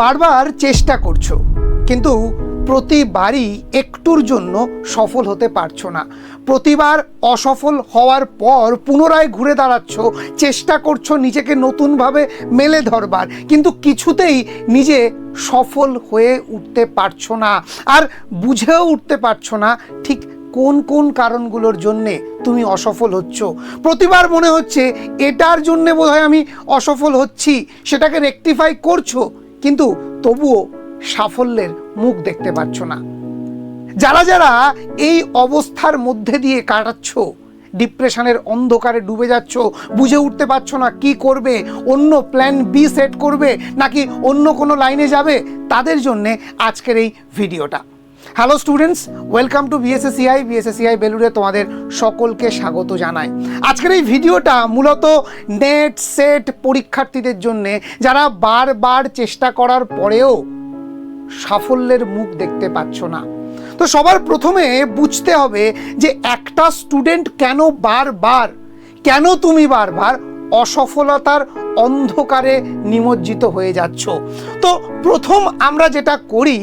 বারবার চেষ্টা করছ, কিন্তু প্রতিবারই একটুর জন্য সফল হতে পারছ না। প্রতিবার অসফল হওয়ার পর পুনরায় ঘুরে দাঁড়াচ্ছ, চেষ্টা করছ নিজেকে নতুনভাবে মেলে ধরবার, কিন্তু কিছুতেই নিজে সফল হয়ে উঠতে পারছ না। আর বুঝেও উঠতে পারছ না ঠিক কোন কোন কারণগুলোর জন্যে তুমি অসফল হচ্ছ। প্রতিবার মনে হচ্ছে এটার জন্যে বোধহয় আমি অসফল হচ্ছি, সেটাকে রেকটিফাই করছ কিন্তু তবুও সাফল্যের মুখ দেখতে পাচ্ছ না। যারা যারা এই অবস্থার মধ্যে দিয়ে কাটাচ্ছ, ডিপ্রেশনের অন্ধকারে ডুবে যাচ্ছ, বুঝে উঠতে পারছ না কি করবে, অন্য প্ল্যান বি সেট করবে, নাকি অন্য কোনো লাইনে যাবে, তাদের জন্যে আজকের এই ভিডিওটা। Hello students welcome to BSACI BSACI বেলুড়ে তোমাদের সকলকে স্বাগত জানাই। আজকের এই ভিডিওটা মূলত নেট সেট পরীক্ষার্থীদের জন্যে, যারা বারবার চেষ্টা করার পরেও সাফল্যের মুখ দেখতে পাচ্ছ না। তো সবার প্রথমে বুঝতে হবে যে একটা স্টুডেন্ট কেন বারবার, কেন তুমি বারবার অসফলতার অন্ধকারে নিমজ্জিত হয়ে যাচ্ছ। তো প্রথম আমরা যেটা করি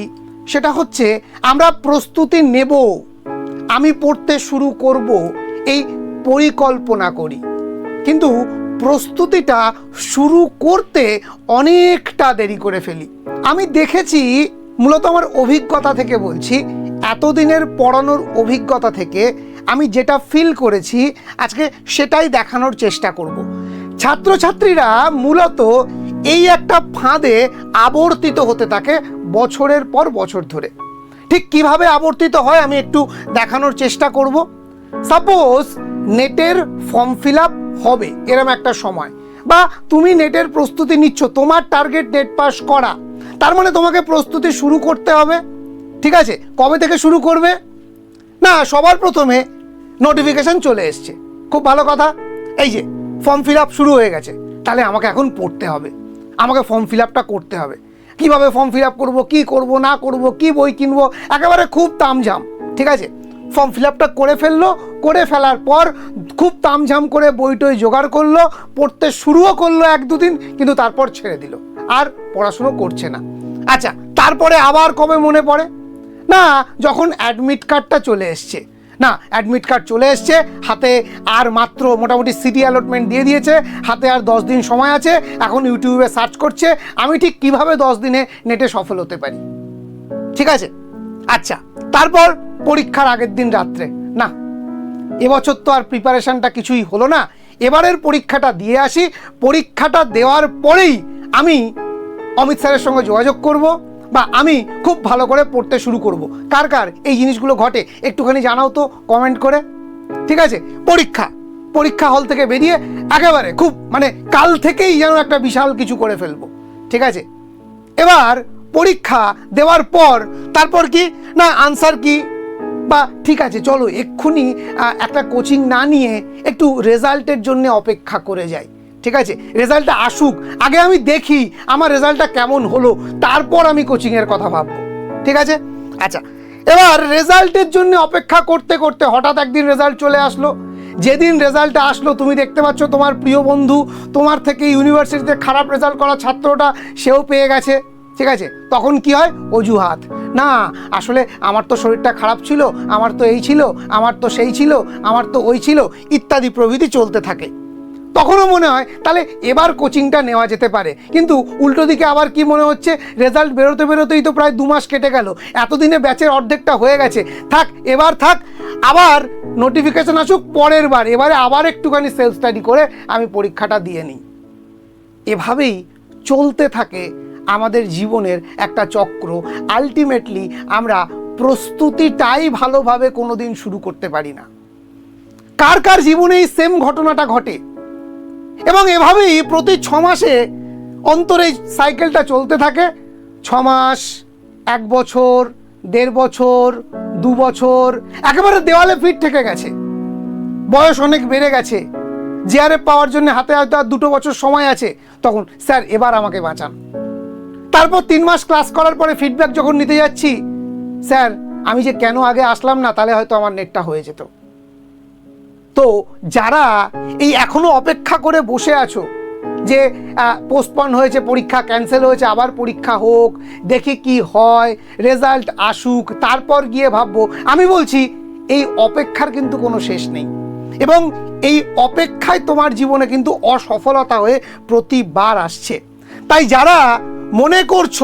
সেটা হচ্ছে, আমরা প্রস্তুতি নেব, আমি পড়তে শুরু করব, এই পরিকল্পনা করি। কিন্তু প্রস্তুতিটা শুরু করতে অনেকটা দেরি করে ফেলি। আমি দেখেছি, মূলত আমার অভিজ্ঞতা থেকে বলছি, এতদিনের পড়ানোর অভিজ্ঞতা থেকে আমি যেটা ফিল করেছি, আজকে সেটাই দেখানোর চেষ্টা করব। ছাত্রছাত্রীরা মূলত এই একটা ফাঁদে আবর্তিত হতে থাকে বছরের পর বছর ধরে। ঠিক কীভাবে আবর্তিত হয় আমি একটু দেখানোর চেষ্টা করব। সাপোজ নেটের ফর্ম ফিল আপ হবে, এরম একটা সময়। বা তুমি নেটের প্রস্তুতি নিচ্ছ, তোমার টার্গেট নেট পাস করা। তার মানে তোমাকে প্রস্তুতি শুরু করতে হবে। ঠিক আছে? কবে থেকে শুরু করবে? না, সবার প্রথমে নোটিফিকেশন চলে এসছে। খুব ভালো কথা। এই যে ফর্ম ফিল আপ শুরু হয়ে গেছে। তাহলে আমাকে এখন পড়তে হবে। আমাকে ফর্ম ফিল আপটা করতে হবে। কীভাবে ফর্ম ফিল আপ করব, কী করব, না করব, কী বই কিনবো, একেবারে খুব তামঝাম, ঠিক আছে? ফর্ম ফিল আপটা করে ফেলল, করে ফেলার পর খুব তামঝাম করে বই টই জোগাড় করল, পড়তে শুরুও করল এক দুদিন, কিন্তু তারপর ছেড়ে দিল। আর পড়াশুনো করছে না। আচ্ছা তারপরে আবার কবে মনে পড়ে? না, যখন অ্যাডমিট কার্ডটা চলে এসছে। না অ্যাডমিট কার্ড চলে এসছে, হাতে আর মাত্র মোটামুটি সিটি অ্যালটমেন্ট দিয়ে দিয়েছে, হাতে আর দশ দিন সময় আছে, এখন ইউটিউবে সার্চ করছে, আমি ঠিক কীভাবে দশ দিনে নেটে সফল হতে পারি? ঠিক আছে? আচ্ছা তারপর পরীক্ষার আগের দিন রাত্রে, না, এবছর তো আর প্রিপারেশনটা কিছুই হলো না, এবারের পরীক্ষাটা দিয়ে আসি, পরীক্ষাটা দেওয়ার পরেই আমি অমিত স্যারের সঙ্গে যোগাযোগ করব বা আমি খুব ভালো করে পড়তে শুরু করব। কার কার এই জিনিসগুলো ঘটে একটুখানি জানাও তো কমেন্ট করে। ঠিক আছে? পরীক্ষা। পরীক্ষা হল থেকে বেরিয়ে একেবারে খুব মানে কাল থেকেই যেন একটা বিশাল কিছু করে ফেলব। ঠিক আছে? এবার পরীক্ষা দেওয়ার পর তারপর কি? না আনসার কি? বা ঠিক আছে, চলো এক্ষুনি একটা কোচিং না নিয়ে একটু রেজাল্টের জন্য অপেক্ষা করে যাই। ঠিক আছে? রেজাল্টটা আসুক। আগে আমি দেখি আমার রেজাল্টটা কেমন হলো, তারপর আমি কোচিংয়ের কথা ভাববো। ঠিক আছে? আচ্ছা এবার রেজাল্টের জন্য অপেক্ষা করতে করতে হঠাৎ একদিন রেজাল্ট চলে আসলো। যেদিন রেজাল্টটা আসলো, তুমি দেখতে পাচ্ছ তোমার প্রিয় বন্ধু, তোমার থেকে ইউনিভার্সিটিতে খারাপ রেজাল্ট করা ছাত্রটা, সেও পেয়ে গেছে। ঠিক আছে? তখন কি হয়? অজুহাত। না, আসলে আমার তো শরীরটা খারাপ ছিল, আমার তো এই ছিল, আমার তো সেই ছিল, আমার তো ওই ছিল, ইত্যাদি প্রভৃতি চলতে থাকে। তখনও মনে হয় তাহলে এবার কোচিংটা নেওয়া যেতে পারে। কিন্তু উল্টো দিকে আবার কি মনে হচ্ছে? রেজাল্ট বেরোতে বেরোতেই তো প্রায় দু মাস কেটে গেল। এতদিনে ব্যাচের অর্ধেকটা হয়ে গেছে। থাক, এবার থাক, আবার নোটিফিকেশন আসুক, পরের বার। এবারে আবার একটুখানি সেলফ স্টাডি করে আমি পরীক্ষাটা দিয়ে নিই। এভাবেই চলতে থাকে আমাদের জীবনের একটা চক্র। আলটিমেটলি আমরা প্রস্তুতিটাই ভালোভাবে কোনোদিন শুরু করতে পারি না। কার কার জীবনে এই সেম ঘটনাটা ঘটে? এবং এভাবেই প্রতি ছ মাসে অন্তরে সাইকেলটা চলতে থাকে। ছ মাস, এক বছর, দেড় বছর, দু বছর, একেবারে দেওয়ালে ফিট থেকে গেছে। বয়স অনেক বেড়ে গেছে। জিআরএফ পাওয়ার জন্য হাতে হয়তো আর দুটো বছর সময় আছে। তখন, স্যার, এবার আমাকে বাঁচান। তারপর তিন মাস ক্লাস করার পরে ফিডব্যাক যখন নিতে যাচ্ছি, স্যার, আমি যে কেন আগে আসলাম না, তাহলে হয়তো আমার নেটটা হয়ে যেত। তো যারা এই এখনও অপেক্ষা করে বসে আছো যে পোস্টপন হয়েছে, পরীক্ষা ক্যান্সেল হয়েছে, আবার পরীক্ষা হোক, দেখি কি হয় রেজাল্ট আসুক, তারপর গিয়ে ভাববো। আমি বলছি, এই অপেক্ষার কিন্তু কোনো শেষ নেই। এবং এই অপেক্ষায় তোমার জীবনে কিন্তু অসফলতা হয়ে প্রতিবার আসছে। তাই যারা মনে করছ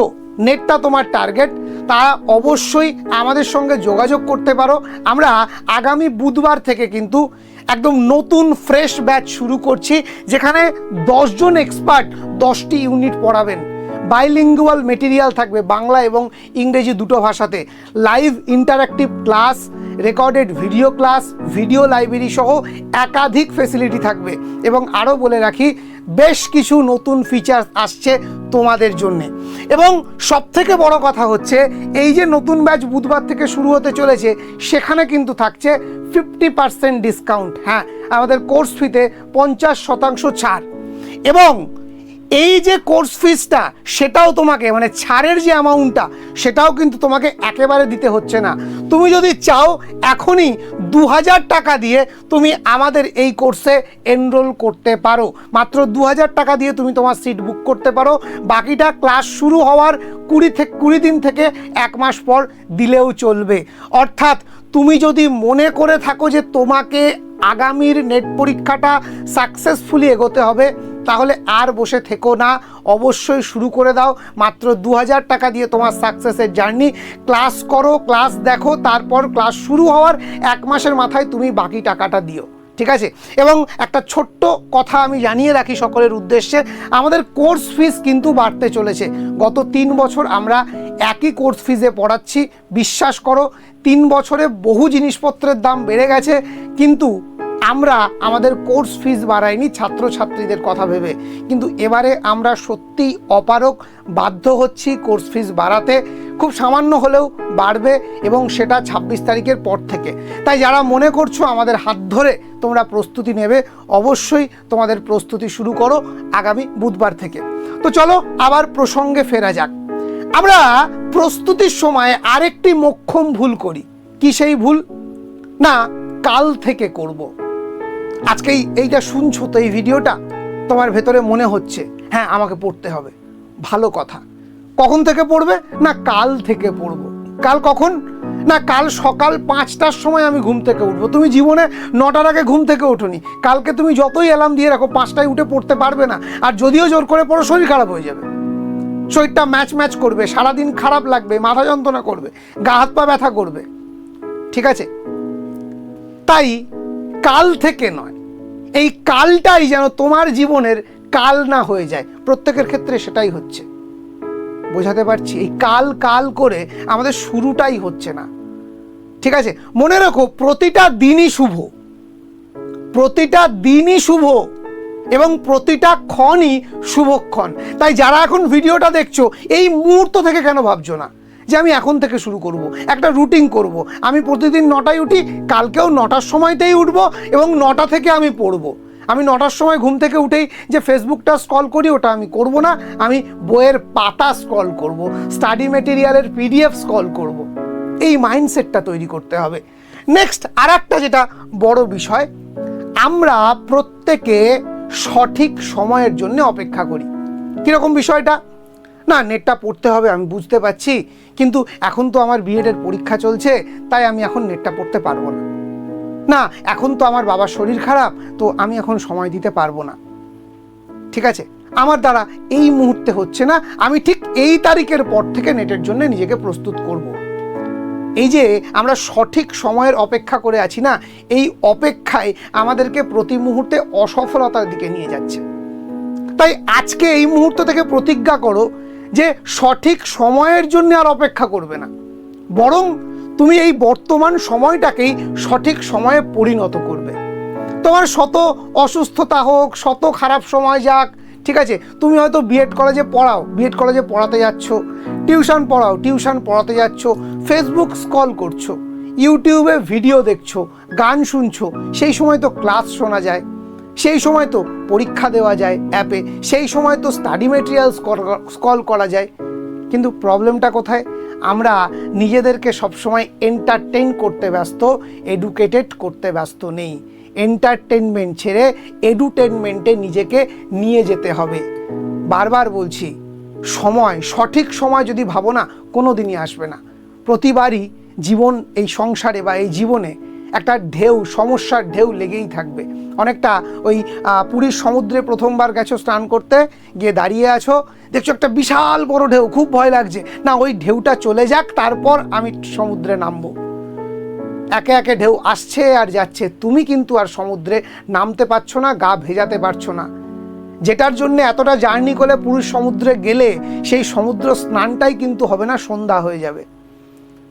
নেটটা তোমার টার্গেট তা অবশ্যই আমাদের সঙ্গে যোগাযোগ করতে পারো। আমরা আগামী বুধবার থেকে কিন্তু একদম নতুন ফ্রেশ ব্যাচ শুরু করছি, যেখানে দশজন এক্সপার্ট দশটি ইউনিট পড়াবেন। বাইলিঙ্গুয়াল মেটেরিয়াল থাকবে বাংলা এবং ইংরেজি দুটো ভাষাতে। Live interactive class recorded video class video library সহ একাধিক ফেসিলিটি থাকবে। এবং আরও বলে রাখি বেশ কিছু নতুন ফিচার আসছে তোমাদের জন্যে। এবং সবথেকে বড় কথা হচ্ছে, এই যে নতুন ব্যাচ বুধবার থেকে শুরু হতে চলেছে, সেখানে কিন্তু থাকছে ফিফটি পার্সেন্ট ডিসকাউন্ট হ্যাঁ আমাদের কোর্স ফিতে পঞ্চাশ শতাংশ ছাড়। এবং এই যে কোর্স ফিসটা সেটাও তোমাকে মানে ছাড়ের যে অ্যামাউন্টটা সেটাও কিন্তু তোমাকে একেবারে দিতে হচ্ছে না। তুমি যদি চাও এখনই দু হাজার টাকা দিয়ে তুমি আমাদের এই কোর্সে এনরোল করতে পারো। মাত্র দু হাজার টাকা দিয়ে তুমি তোমার সিট বুক করতে পারো। বাকিটা ক্লাস শুরু হওয়ার কুড়ি থেকে কুড়ি দিন থেকে এক মাস পর দিলেও চলবে। অর্থাৎ তুমি যদি মনে করে থাকো যে তোমাকে আগামীর নেট পরীক্ষাটা সাকসেসফুলি এগোতে হবে তাহলে আর বসে থেকো না। অবশ্যই শুরু করে দাও। মাত্র দু হাজার টাকা দিয়ে তোমার সাকসেসের জার্নি ক্লাস করো ক্লাস দেখো, তারপর ক্লাস শুরু হওয়ার এক মাসের মাথায় তুমি বাকি টাকাটা দিও। ঠিক আছে? এবং একটা ছোট্ট কথা আমি জানিয়ে রাখি সকলের উদ্দেশ্যে। আমাদের কোর্স ফিস কিন্তু বাড়তে চলেছে। গত তিন বছর আমরা একই কোর্স ফিজে পড়াচ্ছি। বিশ্বাস করো, তিন বছরে বহু জিনিসপত্রের দাম বেড়ে গেছে। কিন্তু আমরা আমাদের কোর্স ফিস বাড়াইনি ছাত্রছাত্রীদের কথা ভেবে। কিন্তু এবারে আমরা সত্যিই অপারক বাধ্য হচ্ছি কোর্স ফিস বাড়াতে। খুব সামান্য হলেও বাড়বে এবং সেটা ছাব্বিশ তারিখের পর থেকে। তাই যারা মনে করছ আমাদের হাত ধরে তোমরা প্রস্তুতি নেবে, অবশ্যই তোমাদের প্রস্তুতি শুরু করো আগামী বুধবার থেকে। তো চলো আবার প্রসঙ্গে ফেরা যাক। আমরা প্রস্তুতির সময় আরেকটি মোক্ষম ভুল করি। কি সেই ভুল? না, কাল থেকে করব। আজকে এই এইটা শুনছো তো এই ভিডিওটা? তোমার ভেতরে মনে হচ্ছে হ্যাঁ আমাকে পড়তে হবে। ভালো কথা। কখন থেকে পড়বে? না, কাল থেকে পড়ব। কাল কখন? না, কাল সকাল পাঁচটার সময় আমি ঘুম থেকে উঠবো। তুমি জীবনে নটার আগে ঘুম থেকে ওঠোনি। কালকে তুমি যতই অ্যালার্ম দিয়ে রাখো, পাঁচটায় উঠে পড়তে পারবে না। আর যদিও জোর করে পড়ো, শরীর খারাপ হয়ে যাবে। শরীরটা ম্যাচ ম্যাচ করবে, সারাদিন খারাপ লাগবে, মাথা যন্ত্রণা করবে, গা হাত পা ব্যথা করবে। ঠিক আছে? তাই কাল থেকে নয়। এই কালটাই যেন তোমার জীবনের কাল না হয়ে যায়। প্রত্যেকের ক্ষেত্রে সেটাই হচ্ছে। বোঝাতে পারছি? এই কাল কাল করে আমাদের শুরুটাই হচ্ছে না। ঠিক আছে? মনে রাখো, প্রতিটা দিনই শুভ। প্রতিটা দিনই শুভ এবং প্রতিটা ক্ষণই শুভক্ষণ। তাই যারা এখন ভিডিওটা দেখছ, এই মুহূর্ত থেকে কেন ভাবছ না? যে আমি এখন থেকে শুরু করব, একটা রুটিন করব। আমি প্রতিদিন নটায় উঠি, কালকেও নটার সময়তেই উঠব এবং নটা থেকে আমি পড়ব। আমি নটার সময় ঘুম থেকে উঠেই যে ফেসবুকটা স্ক্রল করি, ওটা আমি করব না। আমি বইয়ের পাতা স্ক্রল করব স্টাডি মেটেরিয়ালের পিডিএফ স্ক্রল করব। এই মাইন্ডসেটটা তৈরি করতে হবে। নেক্সট আর একটা যেটা বড় বিষয়, আমরা প্রত্যেকে সঠিক সময়ের জন্য অপেক্ষা করি। কীরকম বিষয়টা? না নেটটা পড়তে হবে, আমি বুঝতে পারছি। কিন্তু এখন তো আমার বিএডের পরীক্ষা চলছে, তাই আমি এখন নেটটা পড়তে পারব না। না, এখন তো আমার বাবার শরীর খারাপ, তো আমি এখন সময় দিতে পারব না। ঠিক আছে? আমার দ্বারা এই মুহূর্তে হচ্ছে না, আমি ঠিক এই তারিখের পর থেকে নেটের জন্য নিজেকে প্রস্তুত করব। এই যে আমরা সঠিক সময়ের অপেক্ষা করে আছি না, এই অপেক্ষায় আমাদেরকে প্রতি মুহূর্তে অসফলতার দিকে নিয়ে যাচ্ছে। তাই আজকে এই মুহূর্ত থেকে প্রতিজ্ঞা করো যে সঠিক সময়ের জন্য আর অপেক্ষা করবে না। বরং তুমি এই বর্তমান সময়টাকেই সঠিক সময়ে পরিণত করবে। তোমার শত অসুস্থতা হোক, শত খারাপ সময় যাক, ঠিক আছে? তুমি হয়তো বিএড কলেজে পড়াও বিএড কলেজে পড়াতে যাচ্ছ, টিউশন পড়াও, টিউশন পড়াতে যাচ্ছ ফেসবুক স্কল করছ ইউটিউবে ভিডিও দেখছ, গান শুনছো, সেই সময় তো ক্লাস শোনা যায়। সেই সময় তো পরীক্ষা দেওয়া যায় অ্যাপে সেই সময় তো স্টাডি মেটেরিয়াল স্কল করা যায়। কিন্তু প্রবলেমটা কোথায়? আমরা নিজেদেরকে সবসময় এন্টারটেন করতে ব্যস্ত এডুকেটেড করতে ব্যস্ত নেই। এন্টারটেনমেন্ট ছেড়ে এডুটেনমেন্টে নিজেকে নিয়ে যেতে হবে। বারবার বলছি, সময়, সঠিক সময় যদি ভাবো না কোনো দিনই আসবে না। প্রতিবারই জীবন এই সংসারে বা এই জীবনে একটা ঢেউ, সমস্যার ঢেউ লেগেই থাকবে। অনেকটা ওই পুরীর সমুদ্রে প্রথমবার গেছো স্নান করতে, গিয়ে দাঁড়িয়ে আছো, দেখছ একটা বিশাল বড় ঢেউ, খুব ভয় লাগছে। না, ওই ঢেউটা চলে যাক, তারপর আমি সমুদ্রে নামবো। একে একে ঢেউ আসছে আর যাচ্ছে, তুমি কিন্তু আর সমুদ্রে নামতে পারছ না, গা ভেজাতে পারছ না। যেটার জন্য এতটা জার্নি করে পুরুষ সমুদ্রে গেলে, সেই সমুদ্র স্নানটাই কিন্তু হবে না, সন্ধ্যা হয়ে যাবে।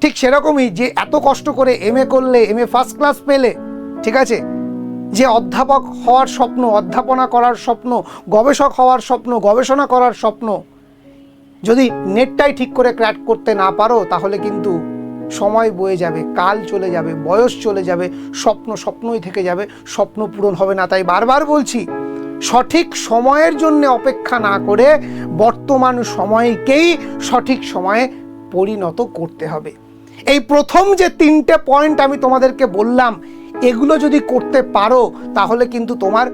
ঠিক সেরকমই যে এত কষ্ট করে এম এ করলে এম এ ফার্স্ট ক্লাস পেলে, ঠিক আছে? যে অধ্যাপক হওয়ার স্বপ্ন, অধ্যাপনা করার স্বপ্ন, গবেষক হওয়ার স্বপ্ন, গবেষণা করার স্বপ্ন, যদি নেটটাই ঠিক করে ক্র্যাক করতে না পারো, তাহলে কিন্তু সময় বয়ে যাবে, কাল চলে যাবে, বয়স চলে যাবে, স্বপ্ন স্বপ্নই থেকে যাবে, স্বপ্ন পূরণ হবে না। তাই বারবার বলছি, সঠিক সময়ের জন্য অপেক্ষা না করে বর্তমান সময়কেই সঠিক সময়ে পরিণত করতে হবে। এই প্রথম যে তিনটে পয়েন্ট আমি তোমাদেরকে বললাম, এগুলো যদি করতে পারো, তাহলে কিন্তু তোমার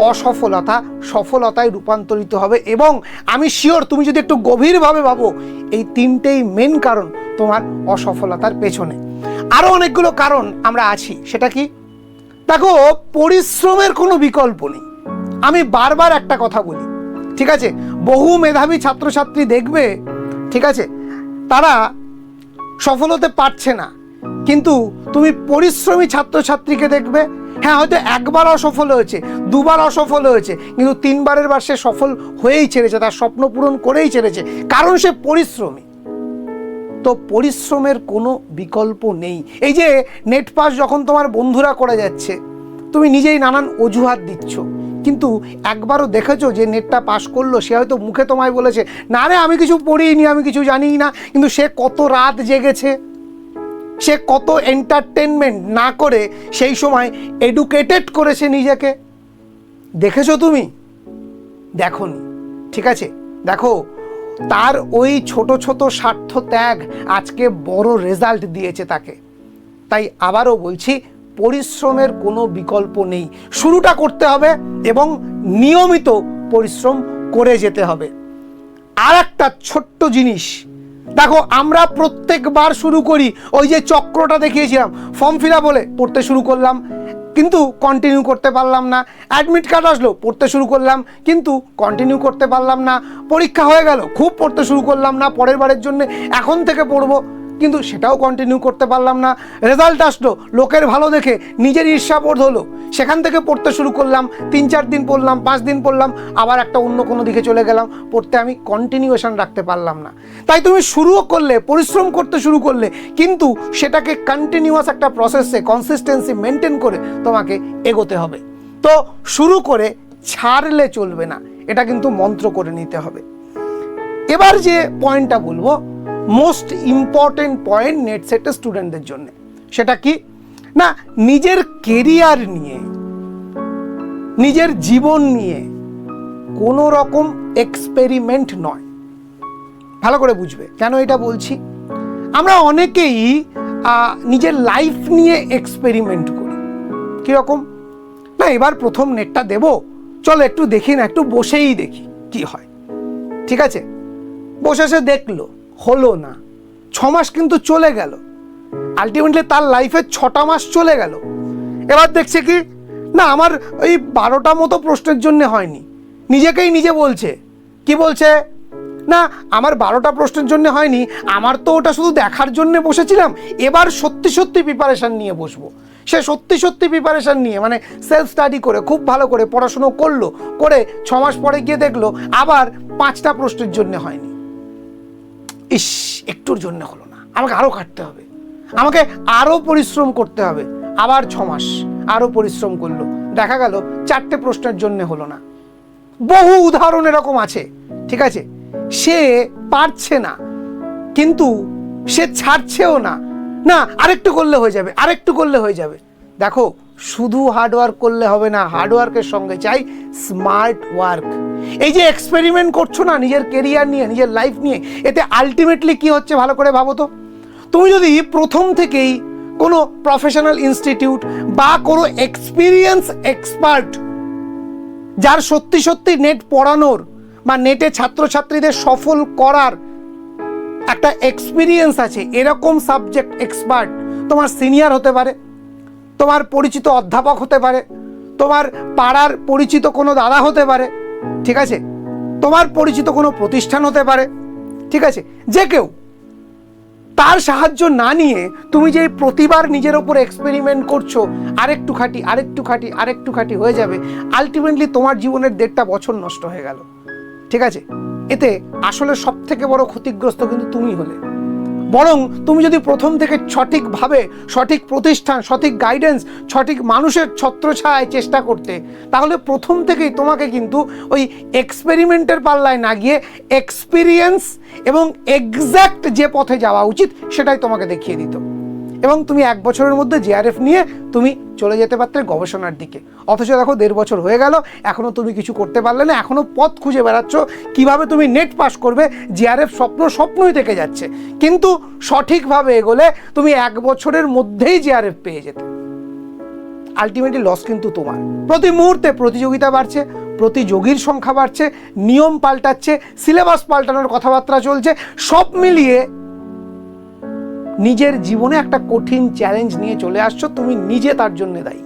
অসফলতা সফলতায় রূপান্তরিত হবে। এবং আমি শিওর তুমি যদি একটু গভীরভাবে ভাবো, এই তিনটেই মেন কারণ তোমার অসফলতার পেছনে। আরও অনেকগুলো কারণ আমরা আছি, সেটা কি? দেখো, পরিশ্রমের কোনো বিকল্প নেই। আমি বারবার একটা কথা বলি, ঠিক আছে? বহু মেধাবী ছাত্রছাত্রী দেখবে, ঠিক আছে? তারা সফল হতে পারছে না। কিন্তু তুমি পরিশ্রমী ছাত্রছাত্রীকে দেখবে হ্যাঁ হয়তো একবার অসফল হয়েছে, দুবার অসফল হয়েছে, কিন্তু তিনবারের বার সে সফল হয়েই ছেড়েছে, তার স্বপ্ন পূরণ করেই ছেড়েছে, কারণ সে পরিশ্রমী। তো পরিশ্রমের কোনো বিকল্প নেই। এই যে, নেট পাস যখন তোমার বন্ধুরা করে যাচ্ছে, তুমি নিজেই নানান অজুহাত দিচ্ছ। কিন্তু একবারও দেখেছ যে নেটটা পাস করল? সে হয়তো মুখে তোমায় বলেছে, না রে, আমি কিছু পড়িনি আমি কিছু জানি না। কিন্তু সে কত রাত জেগেছে? সে কত এন্টারটেনমেন্ট না করে সেই সময় এডুকেটেড করেছে নিজেকে? দেখেছ তুমি? দেখনি, ঠিক আছে? দেখো, তার ওই ছোট ছোট স্বার্থ ত্যাগ আজকে বড় রেজাল্ট দিয়েছে তাকে। তাই আবারও বলছি পরিশ্রমের কোনো বিকল্প নেই। শুরুটা করতে হবে এবং নিয়মিত পরিশ্রম করে যেতে হবে। আর একটা ছোট্ট জিনিস। দেখো, আমরা প্রত্যেকবার শুরু করি ওই যে চক্রটা দেখিয়েছিলাম, ফর্ম ফিল বলে পড়তে শুরু করলাম, কিন্তু কন্টিনিউ করতে পারলাম না। অ্যাডমিট কার্ড আসলো, পড়তে শুরু করলাম, কিন্তু কন্টিনিউ করতে পারলাম না। পরীক্ষা হয়ে গেল, খুব পড়তে শুরু করলাম না, পরের বারের জন্য এখন থেকে পড়ব। কিন্তু সেটাও কন্টিনিউ করতে পারলাম না। রেজাল্ট আসলো, লোকের ভালো দেখে নিজের ঈর্ষাবোধ হলো। সেখান থেকে পড়তে শুরু করলাম, তিন চার দিন পড়লাম, পাঁচ দিন পড়লাম, আবার একটা অন্য কোনো দিকে চলে গেলাম, পড়তে আমি কন্টিনিউয়েশন রাখতে পারলাম না। তাই তুমি শুরুও করলে, পরিশ্রম করতে শুরু করলে, কিন্তু সেটাকে কন্টিনিউয়াস একটা প্রসেসে কনসিস্টেন্সি মেনটেন করে তোমাকে এগোতে হবে। তো শুরু করে ছাড়লে চলবে না, এটা কিন্তু মন্ত্র করে নিতে হবে। এবার যে পয়েন্টটা বলব মোস্ট ইম্পর্টেন্ট পয়েন্ট নেট সেটের স্টুডেন্টদের জন্য। সেটা কি? না, নিজের কেরিয়ার নিয়ে, নিজের জীবন নিয়ে কোনো রকম এক্সপেরিমেন্ট নয়। ভালো করে বুঝবে, কেন এটা বলছি? আমরা অনেকেই নিজের লাইফ নিয়ে এক্সপেরিমেন্ট করি। কীরকম? না, এবার প্রথম নেটটা দেব। চলো একটু দেখি না, একটু বসেই দেখি কি হয়। ঠিক আছে? বসে সে দেখল। হলো না। ছ মাস কিন্তু চলে গেল। আলটিমেটলি তার লাইফে ছটা মাস চলে গেল। এবার দেখছে কি, না, আমার ওই বারোটা মতো প্রশ্নের জন্য হয়নি। নিজেকেই নিজে বলছে। কি বলছে? না, আমার বারোটা প্রশ্নের জন্য হয়নি, আমার তো ওটা শুধু দেখার জন্য বসেছিলাম। এবার সত্যি সত্যি প্রিপারেশান নিয়ে বসবো। সে সত্যি সত্যি প্রিপারেশান নিয়ে মানে সেলফ স্টাডি করে, খুব ভালো করে পড়াশুনো করল, করে ছ মাস পরে গিয়ে দেখল, আবার পাঁচটা প্রশ্নের জন্য হয়নি। ইস, একটুর জন্য হলো না। আমাকে আরও কাটতে হবে। আমাকে আরও পরিশ্রম করতে হবে। আবার ছ মাস আরও পরিশ্রম করল। দেখা গেল চারটে প্রশ্নের জন্য হলো না। বহু উদাহরণ এরকম আছে, ঠিক আছে? সে পারছে না, কিন্তু সে ছাড়ছেও না। না, আরেকটু করলে হয়ে যাবে, আরেকটু করলে হয়ে যাবে। দেখো শুধু হার্ডওয়ার্ক করলে হবে না হার্ডওয়ার্কের সঙ্গে চাই স্মার্ট ওয়ার্ক এই যে এক্সপেরিমেন্ট করছ না নিজের কেরিয়ার নিয়ে, নিজের লাইফ নিয়ে, এতে আলটিমেটলি কি হচ্ছে ভালো করে ভাবো তো? তুমি যদি প্রথম থেকেই কোনো প্রফেশনাল ইনস্টিটিউট বা কোনো এক্সপিরিয়েন্স এক্সপার্ট যার সত্যি সত্যি নেট পড়ানোর বা নেটে ছাত্রছাত্রীদের সফল করার একটা এক্সপিরিয়েন্স আছে, এরকম সাবজেক্ট এক্সপার্ট তোমার সিনিয়র হতে পারে। তোমার পরিচিত অধ্যাপক হতে পারে, তোমার পাড়ার পরিচিত কোনো দাদা হতে পারে, ঠিক আছে? তোমার পরিচিত কোনো প্রতিষ্ঠান হতে পারে, ঠিক আছে? যে কেউ তার সাহায্য না নিয়ে তুমি যে প্রতিবার নিজের ওপর এক্সপেরিমেন্ট করছ আরেকটু খাটি আরেকটু খাটি আরেকটু খাটি হয়ে যাবে আলটিমেটলি তোমার জীবনের দেড়টা বছর নষ্ট হয়ে গেল, ঠিক আছে? এতে আসলে সব থেকে বড় ক্ষতিগ্রস্ত কিন্তু তুমি হলে। বরং তুমি যদি প্রথম থেকে সঠিকভাবে সঠিক প্রতিষ্ঠান, সঠিক গাইডেন্স সঠিক মানুষের ছত্রছায় চেষ্টা করতে, তাহলে প্রথম থেকেই তোমাকে কিন্তু ওই এক্সপেরিমেন্টের পাল্লায় না গিয়ে এক্সপিরিয়েন্স এবং এক্স্যাক্ট যে পথে যাওয়া উচিত সেটাই তোমাকে দেখিয়ে দিত। এবং তুমি এক বছরের মধ্যে জেআরএফ নিয়ে তুমি চলে যেতে পারতে গবেষণার দিকে। অথচ দেখো, দেড় বছর হয়ে গেল এখনও তুমি কিছু করতে পারলে না এখনও পথ খুঁজে বেড়াচ্ছ কীভাবে তুমি নেট পাস করবে জেআরএফ স্বপ্ন স্বপ্নই থেকে যাচ্ছে। কিন্তু সঠিকভাবে এগোলে তুমি এক বছরের মধ্যেই জেআরএফ পেয়ে যেতে। আলটিমেটলি লস কিন্তু তোমার। প্রতি মুহূর্তে প্রতিযোগিতা বাড়ছে, প্রতিযোগীর সংখ্যা বাড়ছে, নিয়ম পাল্টাচ্ছে সিলেবাস পাল্টানোর কথাবার্তা চলছে, সব মিলিয়ে নিজের জীবনে একটা কঠিন চ্যালেঞ্জ নিয়ে চলে আসছো, তুমি নিজে তার জন্য দায়ী।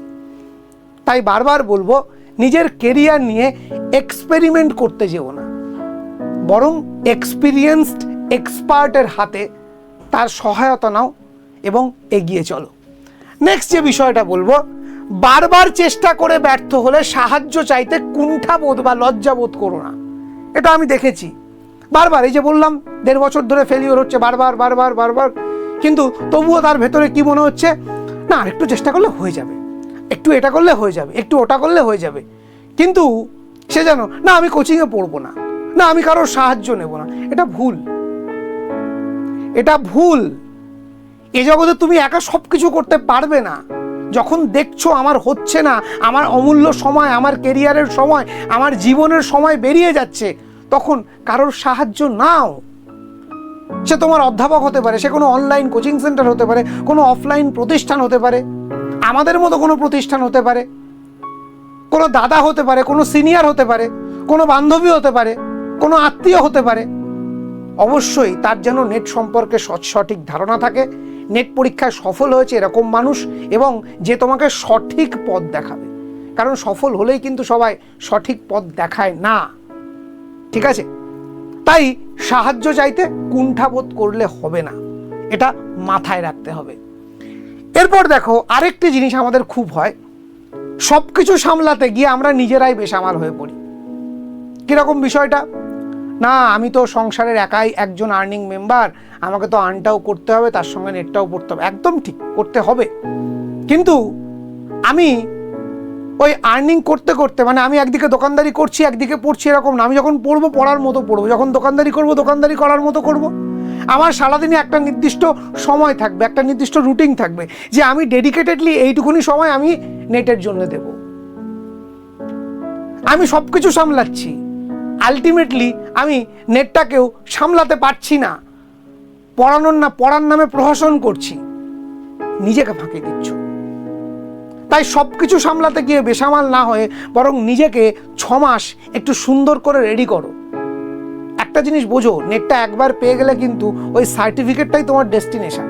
তাই বারবার বলব, নিজের কেরিয়ার নিয়ে এক্সপেরিমেন্ট করতে যেও না। বরং এক্সপিরিয়েন্সড এক্সপার্টের হাতে তার সহায়তা নাও এবং এগিয়ে চলো। নেক্সট যে বিষয়টা বলব, বারবার চেষ্টা করে ব্যর্থ হলে সাহায্য চাইতে কুণ্ঠাবোধ বা লজ্জাবোধ করো না। এটা আমি দেখেছি। বারবার, এই যে বললাম, দেড় বছর ধরে ফেলিওর হচ্ছে, বারবার বারবার বারবার কিন্তু তবুও তার ভেতরে কি মনে হচ্ছে? না একটু চেষ্টা করলে হয়ে যাবে। একটু এটা করলে হয়ে যাবে, একটু ওটা করলে হয়ে যাবে। কিন্তু সে জানো না, আমি কোচিংয়ে পড়ব না না, আমি কারোর সাহায্য নেব না, এটা ভুল। এটা ভুল। এ জগতে তুমি একা সব কিছু করতে পারবে না। যখন দেখছ আমার হচ্ছে না, আমার অমূল্য সময়, আমার কেরিয়ারের সময়, আমার জীবনের সময় বেরিয়ে যাচ্ছে, তখন কারোর সাহায্য নাও। সে তোমার অধ্যাপক হতে পারে, সে কোনো অনলাইন কোচিং সেন্টার হতে পারে, কোনো অফলাইন প্রতিষ্ঠান হতে পারে, আমাদের মতো কোনো প্রতিষ্ঠান হতে পারে, কোনো দাদা হতে পারে, কোনো সিনিয়র হতে পারে, কোনো বান্ধবী হতে পারে, কোনো আত্মীয় হতে পারে, অবশ্যই তার যেন নেট সম্পর্কে সঠিক ধারণা থাকে নেট পরীক্ষায় সফল হয়েছে এরকম মানুষ এবং যে তোমাকে সঠিক পথ দেখাবে। কারণ সফল হলেই কিন্তু সবাই সঠিক পথ দেখায় না। ঠিক আছে? তাই সাহায্য চাইতে কুণ্ঠাবোধ করলে হবে না। এটা মাথায় রাখতে হবে। এরপর দেখো, আরেকটি জিনিস আমাদের খুব হয়। সব কিছু সামলাতে গিয়ে আমরা নিজেরাই বেসামাল হয়ে পড়ি। কীরকম বিষয়টা? না, আমি তো সংসারের একাই একজন আর্নিং মেম্বার আমাকে তো আর্নটাও করতে হবে, তার সঙ্গে নেটটাও পড়তে হবে। একদম ঠিক, করতে হবে। কিন্তু আমি ওই আর্নিং করতে করতে মানে আমি একদিকে দোকানদারি করছি, একদিকে পড়ছি এরকম না। আমি যখন পড়ব, পড়ার মতো পড়ব। যখন দোকানদারি করব, দোকানদারি করার মতো করব। আমার সারাদিনে একটা নির্দিষ্ট সময় থাকবে, একটা নির্দিষ্ট রুটিন থাকবে যে আমি ডেডিকেটেডলি এইটুকুনি সময় আমি নেটের জন্য দেব। আমি সব কিছু সামলাচ্ছি। আলটিমেটলি আমি নেটটাকেও সামলাতে পারছি না। পড়ানোর না, পড়ার নামে প্রহসন করছি। নিজেকে ফাঁকি দিচ্ছ। তাই সব কিছু সামলাতে গিয়ে বেসামাল না হয়ে বরং নিজেকে ছ মাস একটু সুন্দর করে রেডি করো। একটা জিনিস বোঝো নেটটা একবার পেয়ে গেলে কিন্তু ওই সার্টিফিকেটটাই তোমার ডেস্টিনেশন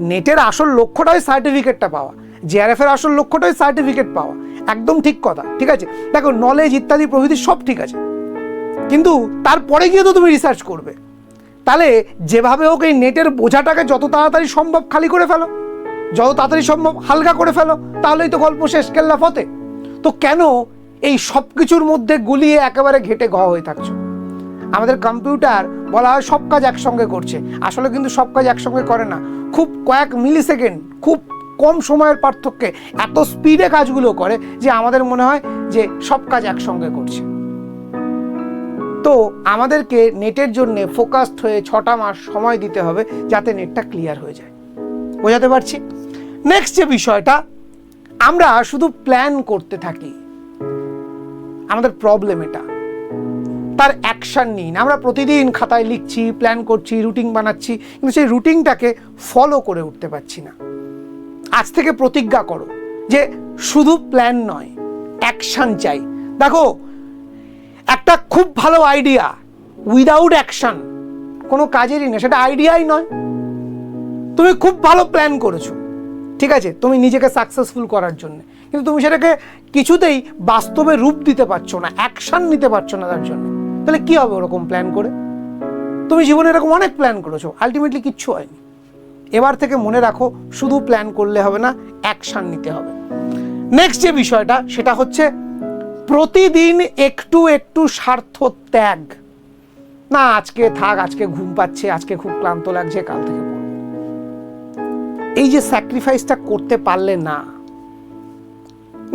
নেটের আসল লক্ষ্যটাই সার্টিফিকেটটা পাওয়া। জেআরএফ এর আসল লক্ষ্যটাই সার্টিফিকেট পাওয়া। একদম ঠিক কথা, ঠিক আছে? দেখো নলেজ ইত্যাদি প্রভৃতি সব ঠিক আছে। কিন্তু তারপরে গিয়ে তো তুমি রিসার্চ করবে। তাহলে যেভাবে হোক এই নেটের বোঝাটাকে যত তাড়াতাড়ি সম্ভব খালি করে ফেলো। যত তাড়াতাড়ি সম্ভব হালকা করে ফেলো, তাহলেই তো গল্প শেষ, কেল্লা ফতে। তো কেন এই সব কিছুর মধ্যে গুলিয়ে একেবারে ঘেটে ঘ হয়ে থাকছো? আমাদের কম্পিউটার বলা হয় সব কাজ একসঙ্গে করছে, আসলে কিন্তু সব কাজ একসঙ্গে করে না। খুব কয়েক মিলি সেকেন্ড খুব কম সময়ের পার্থক্যে এত স্পিডে কাজগুলো করে যে আমাদের মনে হয় যে সব কাজ একসঙ্গে করছে। তো আমাদেরকে নেটের জন্য ফোকাসড হয়ে ছটা মাস সময় দিতে হবে যাতে নেটটা ক্লিয়ার হয়ে যায়। বোঝাতে পারছি? নেক্সট যে বিষয়টা, আমরা শুধু প্ল্যান করতে থাকি। আমাদের প্রবলেম এটা। তার অ্যাকশন নিই। না, আমরা প্রতিদিন খাতায় লিখছি প্ল্যান করছি রুটিন বানাচ্ছি, কিন্তু সেই রুটিনটাকে ফলো করে উঠতে পারছি না। আজ থেকে প্রতিজ্ঞা করো যে শুধু প্ল্যান নয় অ্যাকশন চাই। দেখো, একটা খুব ভালো আইডিয়া উইদাউট অ্যাকশন কোনো কাজেরই না, সেটা আইডিয়াই নয়। তুমি খুব ভালো প্ল্যান করেছ, ঠিক আছে? তুমি নিজেকে সাকসেসফুল করার জন্য। কিন্তু তুমি সেটাকে কিছুতেই বাস্তবে রূপ দিতে পারছ না অ্যাকশন নিতে পারছ না তার জন্য। তাহলে কি হবে ওরকম প্ল্যান করে? তুমি জীবনে এরকম অনেক প্ল্যান করেছ আলটিমেটলি কিচ্ছু হয়নি। এবার থেকে মনে রাখো, শুধু প্ল্যান করলে হবে না অ্যাকশান নিতে হবে। নেক্সট যে বিষয়টা, সেটা হচ্ছে প্রতিদিন একটু একটু স্বার্থ ত্যাগ। না, আজকে থাক, আজকে ঘুম পাচ্ছে, আজকে খুব ক্লান্ত লাগছে, কাল থেকে পড়ব এই যে স্যাক্রিফাইসটা করতে পারলে না।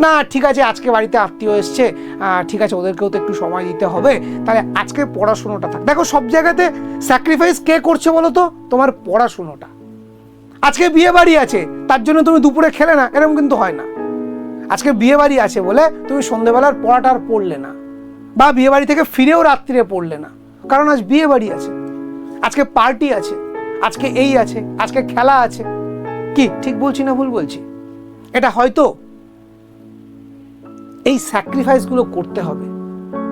না, ঠিক আছে, আজকে বাড়িতে আত্মীয় এসছে ঠিক আছে, ওদেরকেও তো একটু সময় দিতে হবে। তাহলে আজকে পড়াশুনোটা থাক। দেখো, সব জায়গাতে স্যাক্রিফাইস কে করছে বলো তো? তোমার পড়াশুনোটা। আজকে বিয়ে বাড়ি আছে, তার জন্য তুমি দুপুরে খেলে না, এরকম কিন্তু হয় না। আজকে বিয়ে বাড়ি আছে বলে তুমি সন্ধেবেলার পড়াটা আর পড়লে না, বা বিয়ে বাড়ি থেকে ফিরেও রাত্রিরে পড়লে না। কারণ আজ বিয়ে বাড়ি আছে, আজকে পার্টি আছে, আজকে এই আছে, আজকে খেলা আছে। কি? ঠিক বলছি না ভুল বলছি? এটা হয়তো এই স্যাক্রিফাইসগুলো করতে হবে,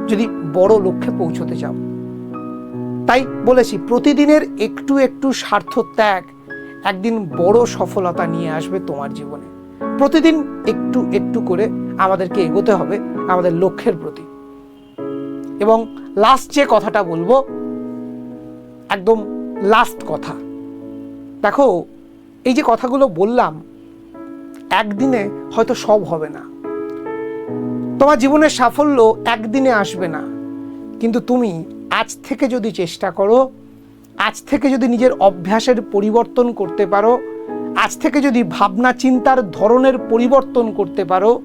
যদি বড় লক্ষ্যে পৌঁছতে চাও। তাই বলেছি, প্রতিদিনের একটু একটু স্বার্থ ত্যাগ একদিন বড় সফলতা নিয়ে আসবে তোমার জীবনে। প্রতিদিন একটু একটু করে আমাদেরকে এগোতে হবে আমাদের লক্ষ্যের প্রতি। এবং লাস্ট যে কথাটা বলব, একদম লাস্ট কথা। দেখো এই যে কথাগুলো বললাম, একদিনে হয়তো সব হবে না। তোমার জীবনের সাফল্য একদিনে আসবে না। কিন্তু তুমি আজ থেকে যদি চেষ্টা করো, আজ থেকে যদি নিজের অভ্যাসের পরিবর্তন করতে পারো, আজ থেকে যদি ভাবনা চিন্তার ধরনের পরিবর্তন করতে পারো,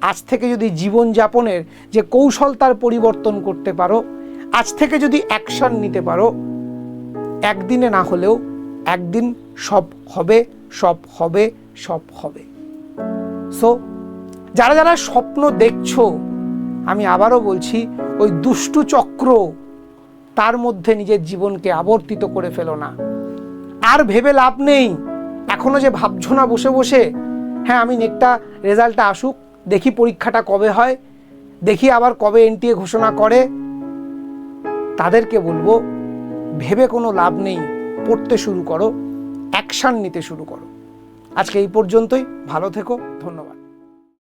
আজ থেকে যদি জীবনযাপনের যে কৌশল তার পরিবর্তন করতে পারো, আজ থেকে যদি অ্যাকশন নিতে পারো, একদিনে না হলেও একদিন সব হবে সব হবে সব হবে। সো যারা যারা স্বপ্ন দেখছ, আমি আবারও বলছি, ওই দুষ্টু চক্র তার মধ্যে নিজের জীবনকে আবর্তিত করে ফেলো না। আর ভেবে লাভ নেই। এখনও যে ভাবছ না বসে বসে হ্যাঁ আমি নেটটা, রেজাল্টটা আসুক, দেখি পরীক্ষাটা কবে হয়, দেখি আবার কবে এনটিএ ঘোষণা করে। তাদেরকে বলব, ভেবে কোনো লাভ নেই, পড়তে শুরু করো। অ্যাকশান নিতে শুরু করো। আজকে এই পর্যন্তই। ভালো থেকো। ধন্যবাদ।